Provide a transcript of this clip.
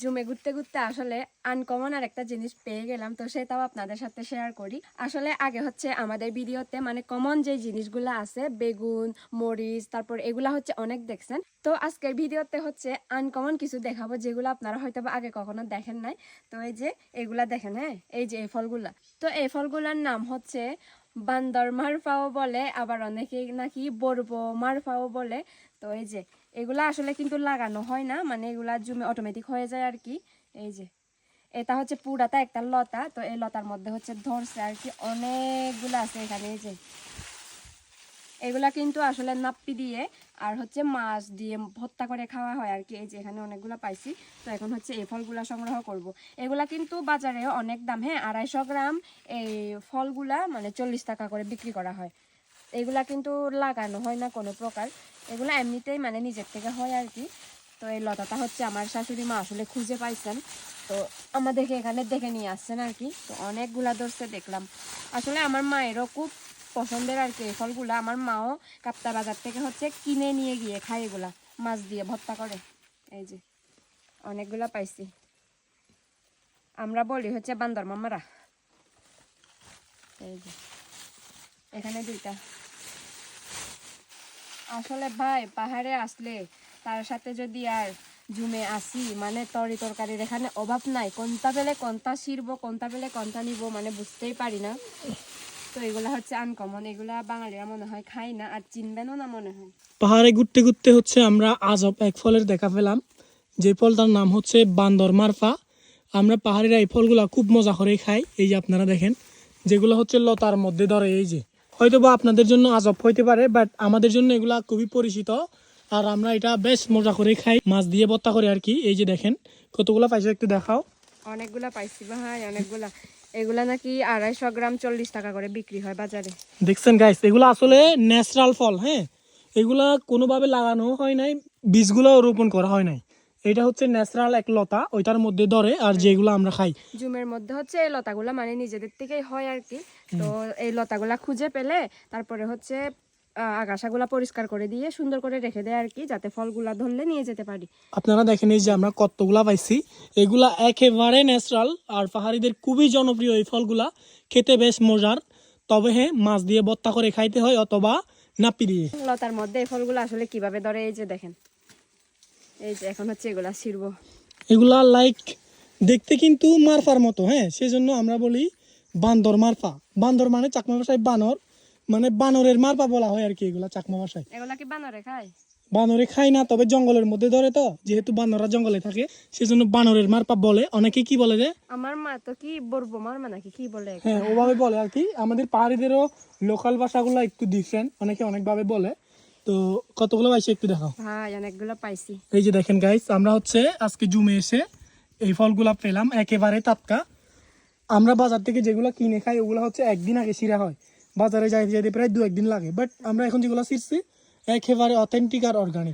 জুমে ঘুরতে ঘুরতে আসলে আনকমন আর একটা জিনিস পেয়ে গেলাম, তো সেটাও আপনাদের সাথে শেয়ার করি। আসলে আগে হচ্ছে আমাদের ভিডিওতে মানে কমন যে জিনিসগুলো আছে, বেগুন, মরিচ, তারপর এগুলা হচ্ছে অনেক দেখছেন। তো আজকের ভিডিওতে হচ্ছে আনকমন কিছু দেখাবো, যেগুলো আপনারা হয়তো আগে কখনো দেখেন নাই। তো এই যে এগুলা দেখেন হ্যাঁ? এই যে এই ফলগুলা। তো এই ফলগুলার নাম হচ্ছে বান্দর মারফাও বলে, আবার অনেকে নাকি বরবো মারফাও বলে। তো এই যে, এগুলা আসলে কিন্তু লাগানো হয় না মানে এগুলা জুমে অটোমেটিক হয়ে যায় আর কি। এই যে, এটা হচ্ছে পুরাটা একটা লতা, তো এই লতার মধ্যে হচ্ছে ধরছে আর কি, অনেকগুলো আছে এখানে, এই যে। এগুলা কিন্তু আসলে নাপ্পি দিয়ে আর হচ্ছে মাছ দিয়ে ভর্তা করে খাওয়া হয় আর কি। এই যে এখানে অনেকগুলো পাইছি। তো এখন হচ্ছে এই ফলগুলা সংগ্রহ করব। এগুলা কিন্তু বাজারে অনেক দাম হ্যাঁ? আড়াইশো গ্রাম এই ফলগুলা মানে চল্লিশ টাকা করে বিক্রি করা হয়। এগুলা কিন্তু লাগানো হয় না কোনো প্রকার। এগুলো এমনিতেই মানে নিজের থেকে হয় আর কি। তো এই লতাটা হচ্ছে আমার শাশুড়ি মা আসলে খুঁজে পাইছেন। তো আমাদেরকে এখানে দেখে নিয়ে আসছেন আর কি। তো অনেকগুলা ধরছে দেখলাম। আসলে আমার মায়েরও খুব পছন্দের আর কি ফলগুলো আমার মাও কাপ্তা বাজার থেকে হচ্ছে কিনে নিয়ে গিয়ে খায় এগুলা, মাছ দিয়ে ভর্তা করে। এই যে, অনেকগুলা পাইছি। আমরা বলি হচ্ছে বান্দর মামারা। এই যে, এখানে দুইটা। আসলে ভাই, পাহাড়ে আসলে তার সাথে যদি আর জুমে আসি মানে তরি তরকারির এখানে অভাব নাই। কোনটা পেলে কোনটা ছিড়বো, কোনটা পেলে কোনটা নিব মানে বুঝতেই পারি না। তো এগুলা হচ্ছে আনকমন এগুলা বাঙালিরা মনে হয় খাই না আর চিনবেনও না মনে হয়। পাহাড়ে ঘুরতে ঘুরতে হচ্ছে আমরা আজব এক ফলের দেখা পেলাম যে ফলটার নাম হচ্ছে বান্দর মারফা। আমরা পাহাড়িরা এই ফলগুলা খুব মজা করে খাই এই যে আপনারা দেখেন যেগুলো হচ্ছে লতার মধ্যে ধরে এই যে। হয়তো বা আপনাদের জন্য আজব হইতে পারে বাট আমাদের জন্য এগুলা খুবই পরিচিত আর আমরা এটা বেশ মজা করে খাই। মাছ দিয়ে ভর্তা করে আর কি এই যে দেখেন কতগুলো পাইছো একটু দেখাও। অনেকগুলা পাইছি ভাই অনেকগুলা। এগুলা নাকি আড়াইশো গ্রাম চল্লিশ টাকা করে বিক্রি হয় বাজারে। দেখছেন গাইস এগুলো আসলে ন্যাচারাল ফল হ্যাঁ? এগুলা কোনোভাবে লাগানো হয় নাই বীজগুলো রোপণ করা হয় নাই। এটা হচ্ছে ন্যাচারাল এক লতা ওইটার মধ্যে ধরে আর যেগুলো আমরা খাই। জুমের মধ্যে হচ্ছে এই লতাগুলা মানে নিজেদের থেকেই হয় আর কি। তো এই লতাগুলা খুঁজে পেলে তারপরে হচ্ছে আগাছাগুলা পরিষ্কার করে দিয়ে সুন্দর করে রেখে দেয় আর কি যাতে ফলগুলা ধরলে নিয়ে যেতে পারি। আপনারা দেখেন এই যে আমরা কতগুলা পাইছি এগুলা একেবারে ন্যাচারাল আর পাহাড়িদের খুবই জনপ্রিয় এই ফলগুলা। খেতে বেশ মজার তবে হ্যাঁ মাছ দিয়ে ভর্তা করে খাইতে হয় অথবা নাপি দিয়ে। লতার মধ্যে এই ফলগুলো আসলে কীভাবে ধরে এই যে দেখেন। এই যে এখন হচ্ছে এগুলা ছিড়বো। এগুলা লাইক দেখতে কিন্তু মারফার মতো হ্যাঁ সেজন্য আমরা বলি বান্দর মারফা। বান্দর মানে চাকমা ভাষায় বানর। মানে বানরের মারপা বলা হয় আর কি এগুলা চাকমা ভাষায় এগুলা কি বানরে খায়? বানরে খায় না তবে জঙ্গলের মধ্যে ধরে তো যেহেতু বানররা জঙ্গলে থাকে সেজন্য বানরের মারপা বলে। অনেকে কি বলে যে? আমার মা তো কি বলব মার মা নাকি কি বলে? হ্যাঁ ওভাবে বলে আর কি। আমাদের পাহাড়িদেরও লোকাল ভাষাগুলো একটু ডিফারেন্ট অনেকে অনেকভাবে বলে। তো কতগুলো পাইছে একটু দেখাও? ভাই অনেকগুলো পাইছি। এই যে দেখেন গাইস আমরা হচ্ছে আজকে জুমে এসে এই ফলগুলা পেলাম একেবারে টাটকা। আমরা বাজার থেকে যেগুলো কিনে খাই ওগুলো হচ্ছে একদিন আগে ছিঁড়া হয়। বাজারে যাইতে যাইতে প্রায় দু একদিন লাগে। বাট আমরা এখন যেগুলো ছিঁড়ছি একেবারে অথেন্টিক আর অর্গানিক